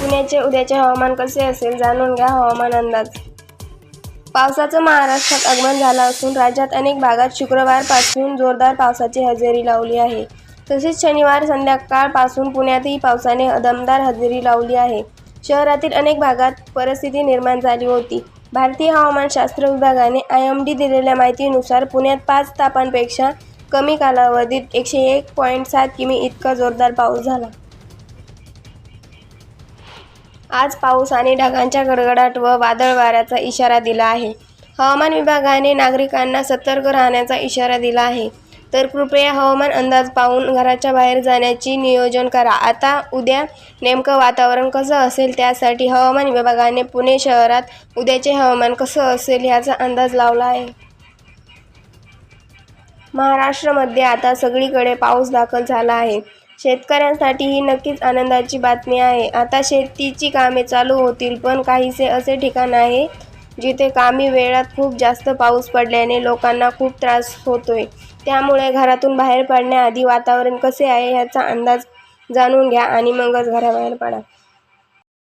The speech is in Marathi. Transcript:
पुण्याचे उद्याचे हवामान कसे असेल जाणून घ्या हवामान अंदाज. पावसाचं महाराष्ट्रात आगमन झालं असून राज्यात अनेक भागात शुक्रवारपासून जोरदार पावसाची हजेरी लावली आहे. तसेच शनिवार संध्याकाळपासून पुण्यातही पावसाने दमदार हजेरी लावली आहे. शहरातील अनेक भागात परिस्थिती निर्माण झाली होती. भारतीय हवामानशास्त्र विभागाने आय एम डी दिलेल्या माहितीनुसार पुण्यात पाच तापांपेक्षा कमी कालावधीत एकशे एक पॉईंट सात किमी इतका जोरदार पाऊस झाला. आज पाऊस आणि ढगांच्या गडगडाट व वादळ वाऱ्याचा इशारा दिला आहे. हवामान विभागाने नागरिकांना सतर्क राहण्याचा इशारा दिला आहे. तर कृपया हवामान अंदाज पाहून घराच्या बाहेर जाण्याची नियोजन करा. आता उद्या नेमकं वातावरण कसं असेल त्यासाठी हवामान विभागाने पुणे शहरात उद्याचे हवामान कसं असेल ह्याचा अंदाज लावला आहे. महाराष्ट्रामध्ये आता सगळीकडे पाऊस दाखल झाला आहे. शेतकऱ्यांसाठी ही नक्कीच आनंदाची बातमी आहे. आता शेतीची कामे चालू होतील पण काहीसे असे ठिकाण आहे जिथे कामी वेळात खूप जास्त पाऊस पडल्याने लोकांना खूप त्रास होतोय. त्यामुळे घरातून बाहेर पडण्याआधी वातावरण कसे आहे ह्याचा अंदाज जाणून घ्या आणि मगच घराबाहेर पडा.